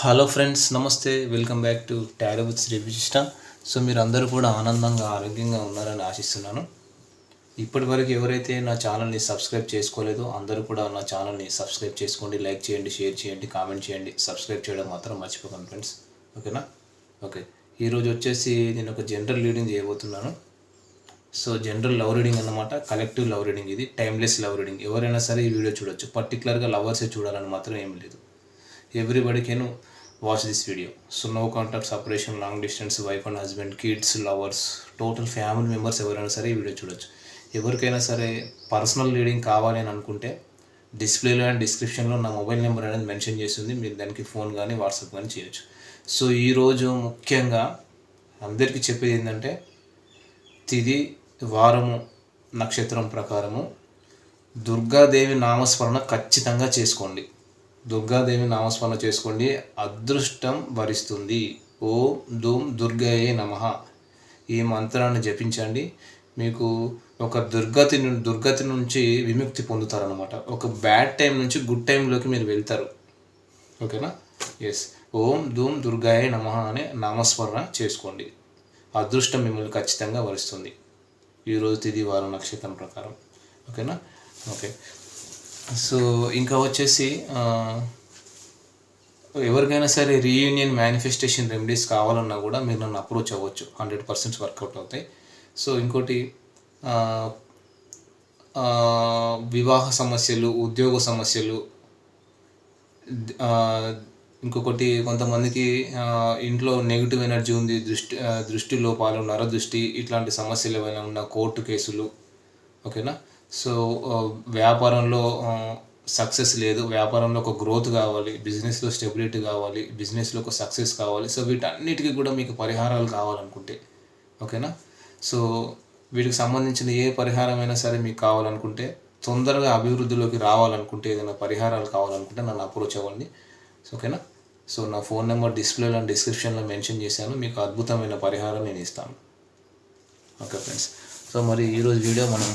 Hello friends నమస్తే. Welcome back to tarot with so మీరు అందరూ కూడా ఆనందంగా ఆరోగ్యంగా ఉన్నారని ఆశిస్తున్నాను. ఇప్పటి వరకు ఎవరైతే నా ఛానల్ని సబ్స్క్రైబ్ చేసుకోలేదో అందరూ కూడా నా ఛానల్ని సబ్స్క్రైబ్ చేసుకోండి. లైక్ చేయండి షేర్ చేయండి కామెంట్ చేయండి. సబ్స్క్రైబ్ చేయడం మాత్రం మర్చిపోకండి ఫ్రెండ్స్ ఓకేనా ఓకే ఈరోజు వచ్చేసి నేను ఒక జనరల్ రీడింగ్ చేయబోతున్నాను. సో జనరల్ లవ్ రీడింగ్ అన్నమాట. కలెక్టివ్ లవ్ రీడింగ్ ఇది. టైమ్లెస్ లవ్ రీడింగ్ ఎవరైనా సరే ఈ వీడియో చూడొచ్చు. పర్టికులర్గా లవర్సే చూడాలని మాత్రం ఏం లేదు. Everybody can watch this video so no contact separation long distance wife and husband kids lovers total family members ఎవరైనా సరే ఈ వీడియో చూడొచ్చు. ఎవరికైనా సరే పర్సనల్ రీడింగ్ కావాలి అని అనుకుంటే డిస్ప్లేలో అండ్ డిస్క్రిప్షన్లో నా మొబైల్ నెంబర్ అనేది మెన్షన్ చేస్తుంది. మీరు దానికి ఫోన్ కానీ వాట్సాప్ కానీ చేయొచ్చు. సో ఈరోజు ముఖ్యంగా అందరికీ చెప్పేది ఏంటంటే తిది వారము నక్షత్రం ప్రకారము దుర్గాదేవి నామస్మరణ ఖచ్చితంగా చేసుకోండి. దుర్గాదేవి నామస్మరణ చేసుకోండి. అదృష్టం భరిస్తుంది ఓం ధూమ్ దుర్గయే నమ. ఈ మంత్రాన్ని జపించండి. మీకు ఒక దుర్గతి ను- దుర్గతి నుంచి విముక్తి పొందుతారనమాట ఒక బ్యాడ్ టైం నుంచి గుడ్ టైంలోకి మీరు వెళ్తారు. ఓకేనా? ఎస్ ఓం ధూమ్ దుర్గాయ నమ అనే నామస్మరణ చేసుకోండి. అదృష్టం మిమ్మల్ని ఖచ్చితంగా వరిస్తుంది. ఈరోజు తిది వారం నక్షత్రం ప్రకారం. ఓకేనా? ఓకే. సో ఇంకా వచ్చేసి ఎవరికైనా సరే రీయూనియన్ మేనిఫెస్టేషన్ రెమెడీస్ కావాలన్నా కూడా మీరు నన్ను అప్రోచ్ అవ్వచ్చు. హండ్రెడ్ పర్సెంట్ వర్కౌట్ అవుతాయి. సో ఇంకోటి వివాహ సమస్యలు ఉద్యోగ సమస్యలు ఇంకొకటి కొంతమందికి ఇంట్లో నెగిటివ్ ఎనర్జీ ఉంది దృష్టి దృష్టి లోపాలు నరదృష్టి ఇట్లాంటి సమస్యలు ఏమైనా ఉన్న కోర్టు కేసులు ఓకేనా? సో వ్యాపారంలో సక్సెస్ లేదు. వ్యాపారంలో ఒక గ్రోత్ కావాలి. బిజినెస్లో స్టెబిలిటీ కావాలి. బిజినెస్లో ఒక సక్సెస్ కావాలి. సో వీటన్నిటికీ కూడా మీకు పరిహారాలు కావాలనుకుంటే. ఓకేనా? సో వీటికి సంబంధించిన ఏ పరిహారమైనా సరే మీకు కావాలనుకుంటే తొందరగా అభివృద్ధిలోకి రావాలనుకుంటే ఏదైనా పరిహారాలు కావాలనుకుంటే నన్ను అప్రోచ్ అవ్వండి. ఓకేనా? సో నా ఫోన్ నెంబర్ డిస్ప్లేలో అండ్ డిస్క్రిప్షన్లో మెన్షన్ చేశాను. మీకు అద్భుతమైన పరిహారం నేను ఇస్తాను. ఓకే ఫ్రెండ్స్ సో మరి ఈరోజు వీడియో మనం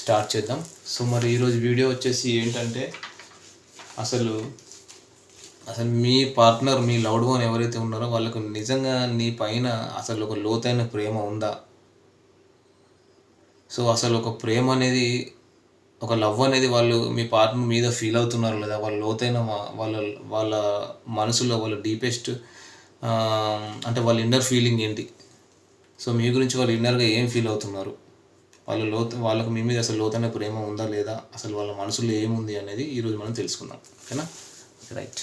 స్టార్ట్ చేద్దాం. సో మరి ఈరోజు వీడియో వచ్చేసి ఏంటంటే అసలు అసలు మీ పార్ట్నర్ మీ లవ్డ్ వన్ ఎవరైతే ఉన్నారో వాళ్ళకు నిజంగా నీ పైన అసలు ఒక లోతైన ప్రేమ ఉందా? సో అసలు ఒక ప్రేమ అనేది ఒక లవ్ అనేది వాళ్ళు మీ పార్ట్నర్ మీద ఫీల్ అవుతున్నారు లేదా? వాళ్ళ లోతైన వాళ్ళ వాళ్ళ మనసులో వాళ్ళ డీపెస్ట్ అంటే వాళ్ళ ఇన్నర్ ఫీలింగ్ ఏంటి? సో మీ గురించి వాళ్ళు ఇన్నర్గా ఏం ఫీల్ అవుతున్నారు? వాళ్ళు లోతు వాళ్ళకు మీ మీద అసలు లోతైన ప్రేమ ఉందా లేదా? అసలు వాళ్ళ మనసులో ఏముంది అనేది ఈరోజు మనం తెలుసుకుందాం. ఓకేనా? రైట్.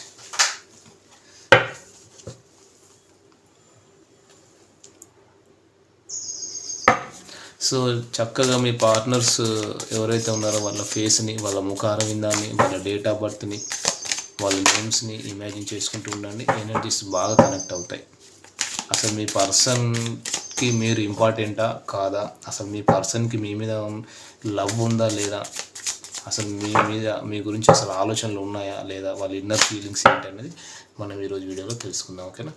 సో చక్కగా మీ పార్ట్నర్స్ ఎవరైతే ఉన్నారో వాళ్ళ ఫేస్ని వాళ్ళ ముఖ అరవిందాన్ని వాళ్ళ డేట్ ఆఫ్ బర్త్ని వాళ్ళ నేమ్స్ని ఇమాజిన్ చేసుకుంటూ ఉండండి. ఎనర్జీస్ బాగా కనెక్ట్ అవుతాయి. అసలు మీ పర్సన్ పర్సన్కి మీరు ఇంపార్టెంటా కాదా? అసలు మీ పర్సన్కి మీ మీద లవ్ ఉందా లేదా? అసలు మీ మీద మీ గురించి అసలు ఆలోచనలు ఉన్నాయా లేదా? వాళ్ళ ఇన్నర్ ఫీలింగ్స్ ఏంటి అనేది మనం ఈరోజు వీడియోలో తెలుసుకుందాం ఓకేనా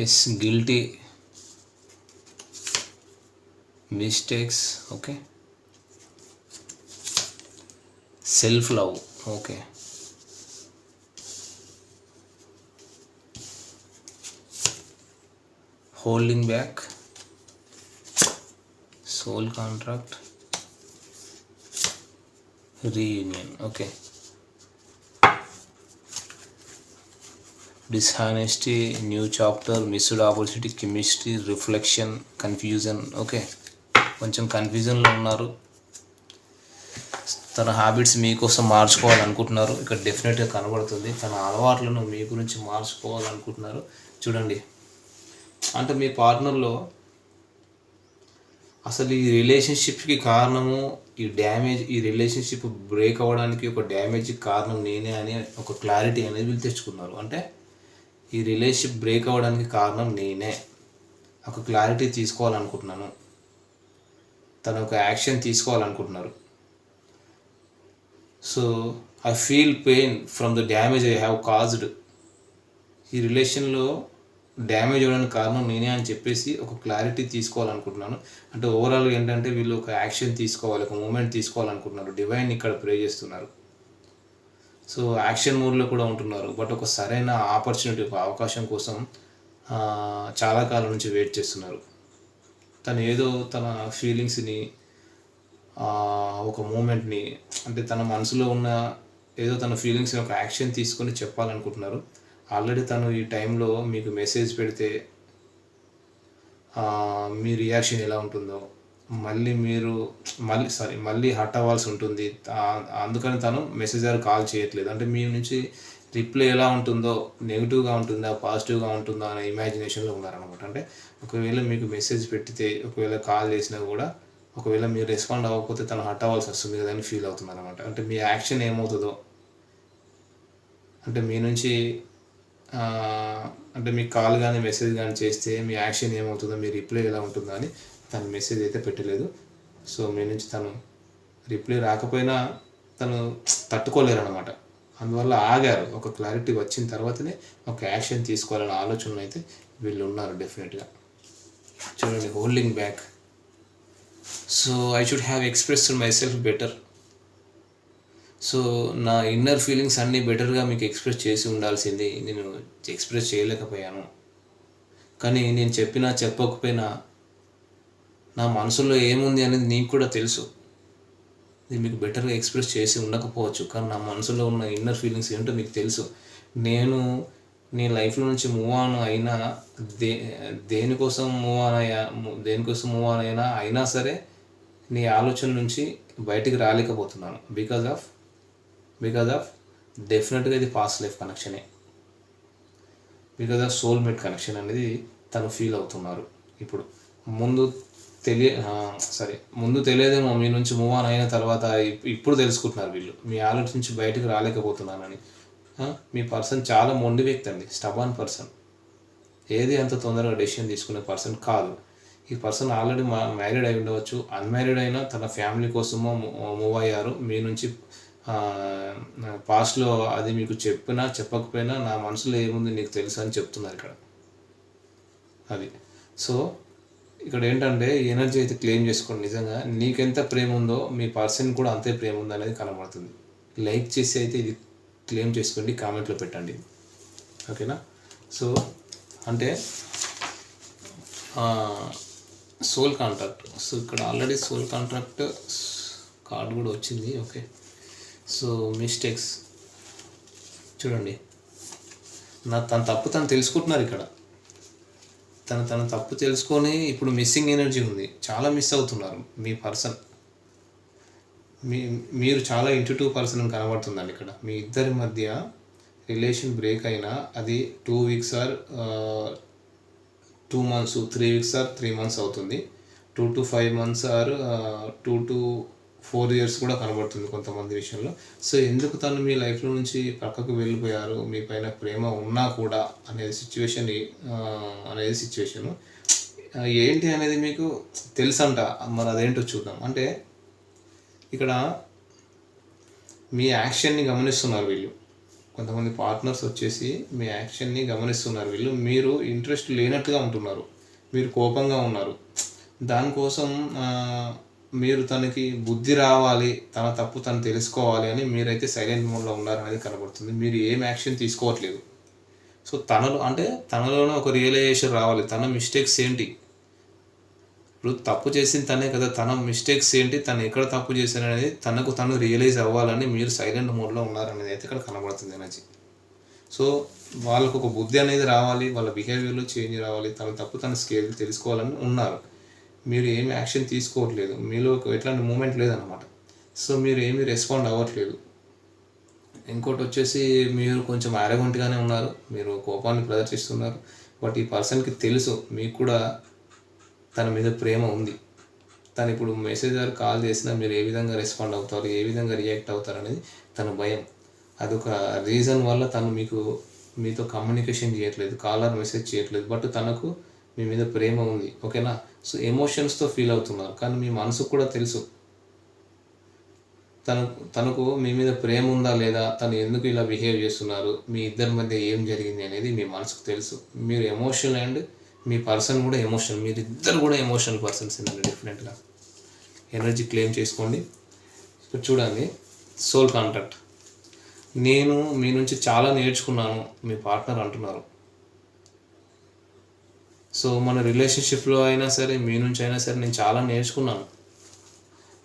yes guilty mistakes okay self love okay. Holding back soul contract reunion okay dishonesty new chapter missed opportunity chemistry reflection confusion okay కొంచెం కన్ఫ్యూజన్లో ఉన్నారు. తన హ్యాబిట్స్ మీకోసం మార్చుకోవాలనుకుంటున్నారు. ఇక్కడ డెఫినెట్గా కనబడుతుంది. తన అలవాట్లను మీ గురించి మార్చుకోవాలనుకుంటున్నారు. చూడండి. అంటే మీ పార్ట్నర్లో అసలు ఈ రిలేషన్షిప్కి కారణము ఈ డ్యామేజ్ ఈ రిలేషన్షిప్ బ్రేక్ అవ్వడానికి ఒక డ్యామేజ్కి కారణం నేనే అని ఒక క్లారిటీ అనేది వీళ్ళు తెచ్చుకున్నారు. అంటే ఈ రిలేషన్షిప్ బ్రేక్ అవ్వడానికి కారణం నేనే. ఒక క్లారిటీ తీసుకోవాలనుకుంటున్నాను. తను ఒక action తీసుకోవాలనుకుంటున్నారు. So I feel pain from the damage I have caused ఈ రిలేషన్లో డ్యామేజ్ అవ్వడానికి కారణం నేనే అని చెప్పేసి ఒక క్లారిటీ తీసుకోవాలనుకుంటున్నాను. అంటే ఓవరాల్ ఏంటంటే వీళ్ళు ఒక యాక్షన్ తీసుకోవాలి ఒక మూమెంట్ తీసుకోవాలనుకుంటున్నారు. డివైన్ ఇక్కడ ప్రే చేస్తున్నారు. సో యాక్షన్ మూడ్లో కూడా ఉంటున్నారు. బట్ ఒక సరైన ఆపర్చునిటీ ఒక అవకాశం కోసం చాలా కాలం నుంచి వెయిట్ చేస్తున్నారు. తను ఏదో తన ఫీలింగ్స్ని ఒక మూమెంట్ని అంటే తన మనసులో ఉన్న ఏదో తన ఫీలింగ్స్ని ఒక యాక్షన్ తీసుకొని చెప్పాలనుకుంటున్నారు. ఆల్రెడీ తను ఈ టైంలో మీకు మెసేజ్ పెడితే మీ రియాక్షన్ ఎలా ఉంటుందో మళ్ళీ మీరు మళ్ళీ సారీ మళ్ళీ హట్ అవ్వాల్సి ఉంటుంది. అందుకని తను మెసేజ్ ఆర్ కాల్ చేయట్లేదు. అంటే మీ నుంచి రిప్లై ఎలా ఉంటుందో నెగిటివ్గా ఉంటుందా పాజిటివ్గా ఉంటుందా అనే ఇమాజినేషన్లో ఉన్నారనమాట అంటే ఒకవేళ మీకు మెసేజ్ పెట్టితే ఒకవేళ కాల్ చేసినా కూడా ఒకవేళ మీరు రెస్పాండ్ అవ్వకపోతే తను హట్ అవ్వాల్సి వస్తుంది కదా అని ఫీల్ అవుతున్నారు అనమాట అంటే మీ యాక్షన్ ఏమవుతుందో. అంటే మీ నుంచి అంటే మీ కాల్ కానీ మెసేజ్ కానీ చేస్తే మీ యాక్షన్ ఏమవుతుందో మీ రిప్లై ఎలా ఉంటుందో అని తను మెసేజ్ అయితే పెట్టలేదు. సో మీ నుంచి తను రిప్లై రాకపోయినా తను తట్టుకోలేరు అనమాట అందువల్ల ఆగారు. ఒక క్లారిటీ వచ్చిన తర్వాతనే ఒక యాక్షన్ తీసుకోవాలనే ఆలోచనలు అయితే వీళ్ళు ఉన్నారు డెఫినెట్గా చూడండి holding back so I should have expressed myself better so నా ఇన్నర్ ఫీలింగ్స్ అన్నీ బెటర్గా మీకు ఎక్స్ప్రెస్ చేసి ఉండాల్సింది. నేను ఎక్స్ప్రెస్ చేయలేకపోయాను. కానీ నేను చెప్పినా చెప్పకపోయినా నా మనసులో ఏముంది అనేది నీకు కూడా తెలుసు. ఇది మీకు బెటర్గా ఎక్స్ప్రెస్ చేసి ఉండకపోవచ్చు. కానీ నా మనసులో ఉన్న ఇన్నర్ ఫీలింగ్స్ ఏంటో మీకు తెలుసు. నేను నీ లైఫ్లో నుంచి మూవ్ ఆన్ అయినా దే దేనికోసం మూవ్ ఆన్ అయ్యా దేనికోసం మూవ్ ఆన్ అయినా అయినా సరే నీ ఆలోచన నుంచి బయటికి రాలేకపోతున్నాను. బికాజ్ ఆఫ్ బికాజ్ ఆఫ్ డెఫినెట్గా ఇది పాస్ట్ లైఫ్ కనెక్షనే బికాజ్ ఆఫ్ సోల్మేట్ కనెక్షన్ అనేది తను ఫీల్ అవుతున్నారు ఇప్పుడు. ముందు తెలియ సరే ముందు తెలియదేమో మీ నుంచి మూవ్ ఆన్ అయిన తర్వాత ఇప్పుడు తెలుసుకుంటున్నారు వీళ్ళు. మీ ఆలోచన నుంచి బయటకు రాలేకపోతున్నానని. మీ పర్సన్ చాలా మొండి వ్యక్తి అండి. Stubborn person. ఏది అంత తొందరగా డెసిషన్ తీసుకునే పర్సన్ కాదు. ఈ పర్సన్ ఆల్రెడీ మా మ్యారీడ్ అయి ఉండవచ్చు. అన్మ్యారీడ్ అయినా తన ఫ్యామిలీ కోసమో మూవ్ అయ్యారు. మీ నుంచి పాస్ట్లో అది మీకు చెప్పినా చెప్పకపోయినా నా మనసులో ఏముంది నీకు తెలుసు అని చెప్తున్నారు ఇక్కడ. అది. సో ఇక్కడ ఏంటంటే ఎనర్జీ అయితే క్లెయిమ్ చేసుకోండి. నిజంగా నీకెంత ప్రేమ ఉందో మీ పర్సన్ కూడా అంతే ప్రేమ ఉంది అనేది కనబడుతుంది. లైక్ చేసి అయితే ఇది క్లెయిమ్ చేసుకోండి కామెంట్లో పెట్టండి. ఓకేనా? సో అంటే సోల్ కాంట్రాక్ట్. సో ఇక్కడ ఆల్రెడీ సోల్ కాంట్రాక్ట్ కార్డ్ కూడా వచ్చింది ఓకే. So mistakes. చూడండి. నా తన తప్పు తను తెలుసుకుంటున్నారు ఇక్కడ. తను తన తప్పు తెలుసుకొని ఇప్పుడు మిస్సింగ్ ఎనర్జీ ఉంది. చాలా మిస్ అవుతున్నారు మీ పర్సన్. మీ మీరు చాలా ఇంటూ పర్సన్ అని కనబడుతుందండి ఇక్కడ. మీ ఇద్దరి మధ్య రిలేషన్ బ్రేక్ అయినా అది two weeks or two months three weeks or three months అవుతుంది. Two to five months or two to four years కూడా కనబడుతుంది కొంతమంది విషయంలో. సో ఎందుకు తను మీ లైఫ్లో నుంచి పక్కకు వెళ్ళిపోయారు? మీ పైన ప్రేమ ఉన్నా కూడా అనేది సిచ్యువేషన్ అనేది సిచ్యువేషను ఏంటి అనేది మీకు తెలుసంట. మరి అదేంటో చూద్దాం. అంటే ఇక్కడ మీ యాక్షన్ని గమనిస్తున్నారు వీళ్ళు. కొంతమంది పార్ట్నర్స్ వచ్చేసి మీ యాక్షన్ని గమనిస్తున్నారు. వీళ్ళు మీరు ఇంట్రెస్ట్ లేనట్టుగా ఉంటున్నారు. మీరు కోపంగా ఉన్నారు. దానికోసం మీరు తనకి బుద్ధి రావాలి తన తప్పు తను తెలుసుకోవాలి అని మీరైతే సైలెంట్ మోడ్లో ఉన్నారనేది కనబడుతుంది. మీరు ఏం యాక్షన్ తీసుకోవట్లేదు. సో తనలో అంటే తనలోనే ఒక రియలైజేషన్ రావాలి. తన మిస్టేక్స్ ఏంటి? ఇప్పుడు తప్పు చేసింది తనే కదా. తన మిస్టేక్స్ ఏంటి? తను ఎక్కడ తప్పు చేశాను అనేది తనకు తను రియలైజ్ అవ్వాలని మీరు సైలెంట్ మోడ్లో ఉన్నారనేది అయితే ఇక్కడ కనబడుతుంది ఎనర్జీ సో వాళ్ళకు ఒక బుద్ధి అనేది రావాలి వాళ్ళ బిహేవియర్లో చేంజ్ రావాలి తన తప్పు తన స్కేల్ తెలుసుకోవాలని ఉన్నారు. మీరు ఏమి యాక్షన్ తీసుకోవట్లేదు. మీలో ఒక ఎట్లాంటి మూమెంట్ లేదనమాట సో మీరు ఏమి రెస్పాండ్ అవ్వట్లేదు. ఇంకోటి వచ్చేసి మీరు కొంచెం అరగొంటిగానే ఉన్నారు. మీరు కోపాన్ని ప్రదర్శిస్తున్నారు బట్ ఈ పర్సన్కి తెలుసు మీకు కూడా తన మీద ప్రేమ ఉంది. తను ఇప్పుడు మెసేజ్ కాల్ చేసినా మీరు ఏ విధంగా రెస్పాండ్ అవుతారు ఏ విధంగా రియాక్ట్ అవుతారు అనేది తన భయం. అదొక రీజన్ వల్ల తను మీకు మీతో కమ్యూనికేషన్ చేయట్లేదు కాలర్ మెసేజ్ చేయట్లేదు. బట్ తనకు మీ మీద ప్రేమ ఉంది. ఓకేనా సో ఎమోషన్స్తో ఫీల్ అవుతున్నారు. కానీ మీ మనసుకు కూడా తెలుసు. తను తనకు మీ మీద ప్రేమ ఉందా లేదా? తను ఎందుకు ఇలా బిహేవ్ చేస్తున్నారు? మీ ఇద్దరి మధ్య ఏం జరిగింది అనేది మీ మనసుకు తెలుసు. మీరు ఎమోషనల్ అండ్ మీ పర్సన్ కూడా ఎమోషన్ మీరిద్దరు కూడా ఎమోషనల్ పర్సన్స్ అండి డిఫరెంట్గా ఎనర్జీ క్లెయిమ్ చేసుకోండి. ఇప్పుడు చూడండి సోల్ కాంటాక్ట్ నేను మీ నుంచి చాలా నేర్చుకున్నాను మీ పార్ట్నర్ అంటున్నారు. సో మన రిలేషన్షిప్లో అయినా సరే మీ నుంచి అయినా సరే నేను చాలా నేర్చుకున్నాను.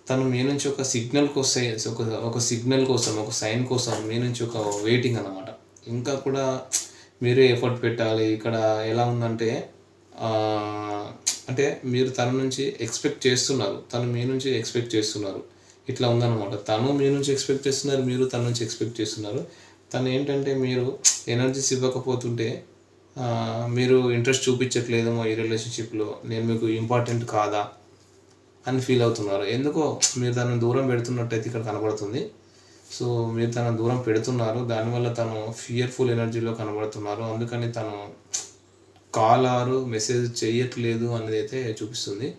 తను మీ నుంచి ఒక సిగ్నల్ కోసం ఒక ఒక సిగ్నల్ కోసం ఒక సైన్ కోసం మీ నుంచి ఒక వెయిటింగ్ అన్నమాట. ఇంకా కూడా మీరే ఎఫర్ట్ పెట్టాలి ఇక్కడ ఎలా ఉందంటే అంటే మీరు తన నుంచి ఎక్స్పెక్ట్ చేస్తున్నారు. తను మీ నుంచి ఎక్స్పెక్ట్ చేస్తున్నారు. ఇట్లా ఉందన్నమాట. తను మీ నుంచి ఎక్స్పెక్ట్ చేస్తున్నారు మీరు తన నుంచి ఎక్స్పెక్ట్ చేస్తున్నారు. తను ఏంటంటే మీరు ఎనర్జీస్ ఇవ్వకపోతుంటే మీరు ఇంట్రెస్ట్ చూపించట్లేదేమో ఈ రిలేషన్షిప్లో నేను మీకు ఇంపార్టెంట్ కాదా అని ఫీల్ అవుతున్నారు. ఎందుకో మీరు తనను దూరం పెడుతున్నట్టయితే ఇక్కడ కనబడుతుంది. సో మీరు తన దూరం పెడుతున్నారు. దానివల్ల తను ఫియర్ఫుల్ ఎనర్జీలో కనబడుతున్నారు. అందుకని తను కాల్ ఆరు మెసేజ్ చేయట్లేదు అనేది అయితే చూపిస్తుంది.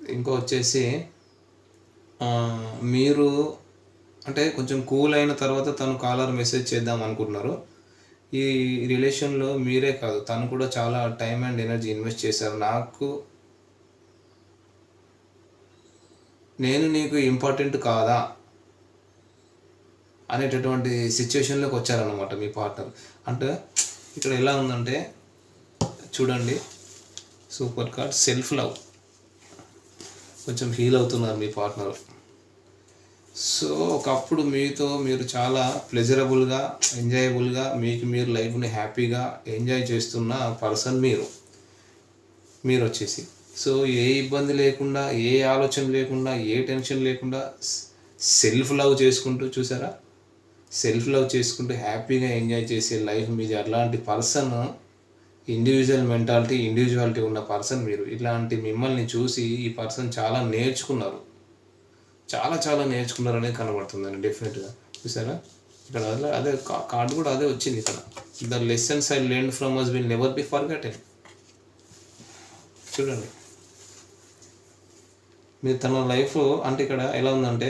ఇంకో వచ్చేసి మీరు అంటే కొంచెం కూల్ అయిన తర్వాత తను కాలర్ మెసేజ్ చేద్దాం అనుకుంటున్నారు. ఈ రిలేషన్లో మీరే కాదు తను కూడా చాలా టైం అండ్ ఎనర్జీ ఇన్వెస్ట్ చేశారు. నాకు నేను నీకు ఇంపార్టెంట్ కాదా అనేటటువంటి సిచ్యువేషన్లోకి వచ్చారనమాట మీ పార్ట్నర్. అంటే ఇక్కడ ఎలా ఉందంటే చూడండి. Super card self love. కొంచెం హీల్ అవుతున్నారు మీ పార్ట్నర్. సో ఒకప్పుడు మీతో మీరు చాలా ప్లెజరబుల్గా ఎంజాయబుల్గా మీకు మీరు లైఫ్ని హ్యాపీగా ఎంజాయ్ చేస్తున్న పర్సన్ మీరు. మీరు వచ్చేసి. సో ఏ ఇబ్బంది లేకుండా ఏ ఆలోచన లేకుండా ఏ టెన్షన్ లేకుండా సెల్ఫ్ లవ్ చేసుకుంటూ చూసారా? సెల్ఫ్ లవ్ చేసుకుంటూ హ్యాపీగా ఎంజాయ్ చేసే లైఫ్ మీది అలాంటి పర్సన్ ఇండివిజువల్ మెంటాలిటీ ఇండివిజువాలిటీ ఉన్న పర్సన్ మీరు. ఇలాంటి మిమ్మల్ని చూసి ఈ పర్సన్ చాలా నేర్చుకున్నారు. చాలా చాలా నేర్చుకున్నారు అనేది కనబడుతుందండి డెఫినెట్గా చూసారా? ఇక్కడ అదే అదే కార్డు కూడా అదే వచ్చింది ఇక్కడ. The lessons I learn from us will never be forgotten చూడండి. మీరు తన లైఫ్ అంటే ఇక్కడ ఎలా ఉందంటే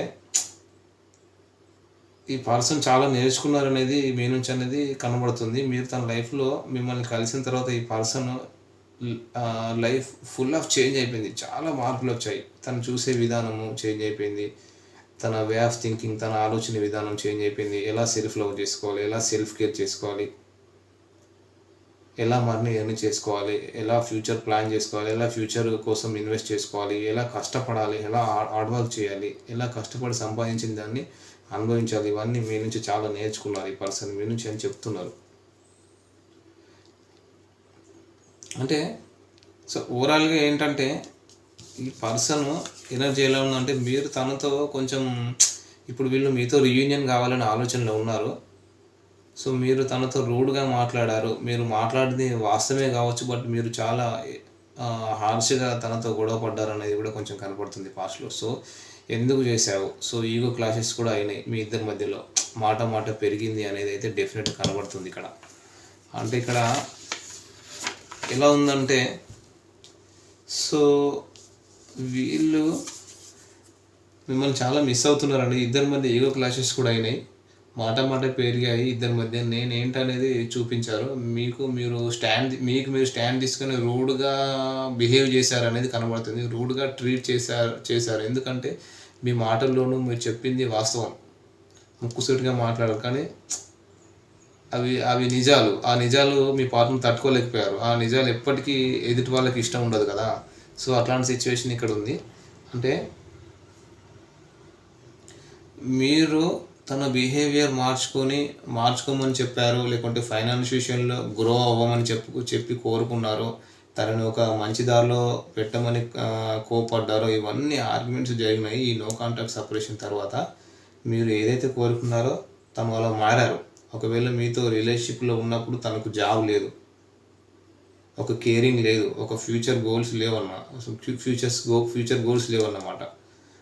ఈ పర్సన్ చాలా నేర్చుకున్నారు అనేది మీ నుంచి అనేది కనబడుతుంది. మీరు తన లైఫ్లో మిమ్మల్ని కలిసిన తర్వాత ఈ person life full of change అయిపోయింది. చాలా మార్పులు వచ్చాయి. తను చూసే విధానము చేంజ్ అయిపోయింది. తన వే ఆఫ్ థింకింగ్ తన ఆలోచన విధానం చేంజ్ అయిపోయింది. ఎలా సెల్ఫ్ లవ్ చేసుకోవాలి? ఎలా సెల్ఫ్ కేర్ చేసుకోవాలి? ఎలా మనీ ఎర్న్ చేసుకోవాలి? ఎలా ఫ్యూచర్ ప్లాన్ చేసుకోవాలి? ఎలా ఫ్యూచర్ కోసం ఇన్వెస్ట్ చేసుకోవాలి? ఎలా కష్టపడాలి? ఎలా హార్డ్ వర్క్ చేయాలి? ఎలా కష్టపడి సంపాదించిన దాన్ని అనుభవించాలి. ఇవన్నీ మీ నుంచి చాలా నేర్చుకున్నారు ఈ పర్సన్. మీ నుంచి అని చెప్తున్నారు. అంటే సో ఓవరాల్గా ఏంటంటే ఈ పర్సన్ ఎనర్జీ ఎలా ఉందంటే మీరు తనతో కొంచెం ఇప్పుడు వీళ్ళు మీతో రియూనియన్ కావాలనే ఆలోచనలో ఉన్నారు. సో మీరు తనతో రూడ్గా మాట్లాడారు. మీరు మాట్లాడింది వాస్తవమే కావచ్చు బట్ మీరు చాలా హార్ష్గా తనతో గొడవ పడ్డారు అనేది కూడా కొంచెం కనపడుతుంది పాస్ట్లో. సో ఎందుకు చేశావు? సో ఈగో క్లాసెస్ కూడా అయినాయి మీ ఇద్దరి మధ్యలో. మాట మాట పెరిగింది అనేది అయితే డెఫినెట్ కనబడుతుంది ఇక్కడ. అంటే ఇక్కడ ఎలా ఉందంటే సో వీళ్ళు మిమ్మల్ని చాలా మిస్ అవుతున్నారండి. ఇద్దరి మధ్య ఈగో క్లాషెస్ కూడా అయినాయి. మాట మాట పెరిగాయి ఇద్దరి మధ్య నేను ఏంటనేది చూపించారు. మీకు మీరు స్టాండ్ మీకు మీరు స్టాండ్ తీసుకుని రూడ్గా బిహేవ్ చేశారు అనేది కనబడుతుంది. రూడ్గా ట్రీట్ చేశారు చేశారు. ఎందుకంటే మీ మాటల్లోనూ మీరు చెప్పింది వాస్తవం. ముక్కుసూటిగా మాట్లాడారు. కానీ అవి అవి నిజాలు. ఆ నిజాలు మీ పాత్రను తట్టుకోలేకపోయారు. ఆ నిజాలు ఎప్పటికీ ఎదుటి వాళ్ళకి ఇష్టం ఉండదు కదా. సో అట్లాంటి సిచ్యువేషన్ ఇక్కడ ఉంది అంటే మీరు తన బిహేవియర్ మార్చుకొని మార్చుకోమని చెప్పారు లేకుంటే ఫైనాన్స్ విషయంలో గ్రో అవ్వమని చెప్పు చెప్పి కోరుకున్నారు. తనని ఒక మంచి దారిలో పెట్టమని కోపడ్డారో ఇవన్నీ ఆర్గ్యుమెంట్స్ జరిగినాయి ఈ నో కాంటాక్ట్ సపరేషన్ తర్వాత మీరు ఏదైతే కోరుకున్నారో తను అలా మారారు. ఒకవేళ మీతో రిలేషన్షిప్లో ఉన్నప్పుడు తనకు జాబ్ లేదు. ఒక కేరింగ్ లేదు. ఒక ఫ్యూచర్ గోల్స్ లేవన్న ఫ్యూచర్స్ గో ఫ్యూచర్ గోల్స్ లేవన్నమాట.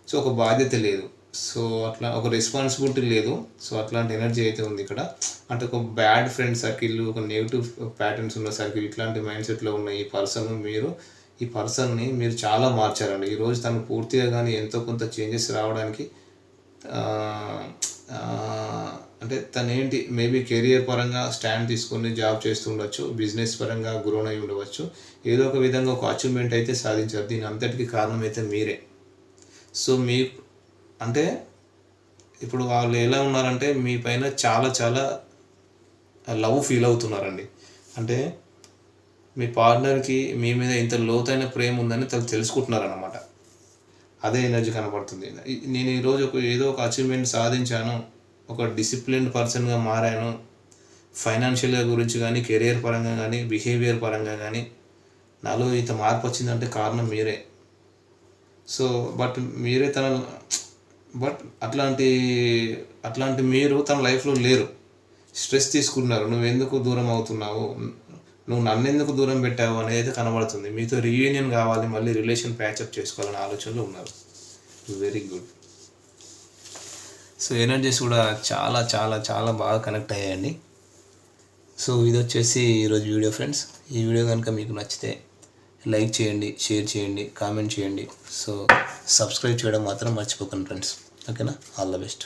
సో ఒక బాధ్యత లేదు. సో అట్లా ఒక రెస్పాన్సిబిలిటీ లేదు. సో అట్లాంటి ఎనర్జీ అయితే ఉంది ఇక్కడ. అంటే ఒక బ్యాడ్ ఫ్రెండ్ సర్కిల్ ఒక నెగిటివ్ ప్యాటర్న్స్ ఉన్న సర్కిల్ ఇట్లాంటి మైండ్ సెట్లో ఉన్న ఈ పర్సన్ మీరు ఈ పర్సన్ని మీరు చాలా మార్చారండి. ఈరోజు తను పూర్తిగా కానీ ఎంతో కొంత చేంజెస్ రావడానికి అంటే తను ఏంటి మేబీ కెరియర్ పరంగా స్టాండ్ తీసుకొని జాబ్ చేస్తుండొచ్చు బిజినెస్ పరంగా గ్రోన్ అయి ఉండవచ్చు. ఏదో ఒక విధంగా ఒక అచీవ్మెంట్ అయితే సాధించారు. దీని అంతటికి కారణం అయితే మీరే. సో మీ అంటే ఇప్పుడు వాళ్ళు ఎలా ఉన్నారంటే మీ పైన చాలా చాలా లవ్ ఫీల్ అవుతున్నారండి. అంటే మీ పార్ట్నర్కి మీ మీద ఇంత లోతైన ప్రేమ ఉందని తను తెలుసుకుంటున్నారన్నమాట. అదే ఎనర్జీ కనపడుతుంది ఈ- నేను ఈరోజు ఒక ఏదో ఒక అచీవ్మెంట్ సాధించాను ఒక డిసిప్లిన్డ్ పర్సన్గా మారాను ఫైనాన్షియల్గా గురించి కానీ కెరియర్ పరంగా కానీ బిహేవియర్ పరంగా కానీ నాలో ఇంత మార్పు వచ్చిందంటే కారణం మీరే. సో బట్ మీరే తన బట్ అట్లాంటి అట్లాంటి మీరు తన లైఫ్లో లేరు. స్ట్రెస్ తీసుకున్నారు. నువ్వు ఎందుకు దూరం అవుతున్నావు? నువ్వు నన్ను ఎందుకు దూరం పెట్టావు అనేది అయితే కనబడుతుంది. మీతో రీయూనియన్ కావాలి మళ్ళీ రిలేషన్ ప్యాచప్ చేసుకోవాలనే ఆలోచనలో ఉన్నారు. వెరీ గుడ్ సో ఎనర్జీస్ కూడా చాలా చాలా చాలా బాగా కనెక్ట్ అయ్యాయండి. సో ఇది వచ్చేసి ఈరోజు వీడియో ఫ్రెండ్స్. ఈ వీడియో కనుక మీకు నచ్చితే లైక్ చేయండి షేర్ చేయండి కామెంట్ చేయండి. సో సబ్స్క్రైబ్ చేయడం మాత్రం మర్చిపోకండి ఫ్రెండ్స్. ఓకేనా? All the best.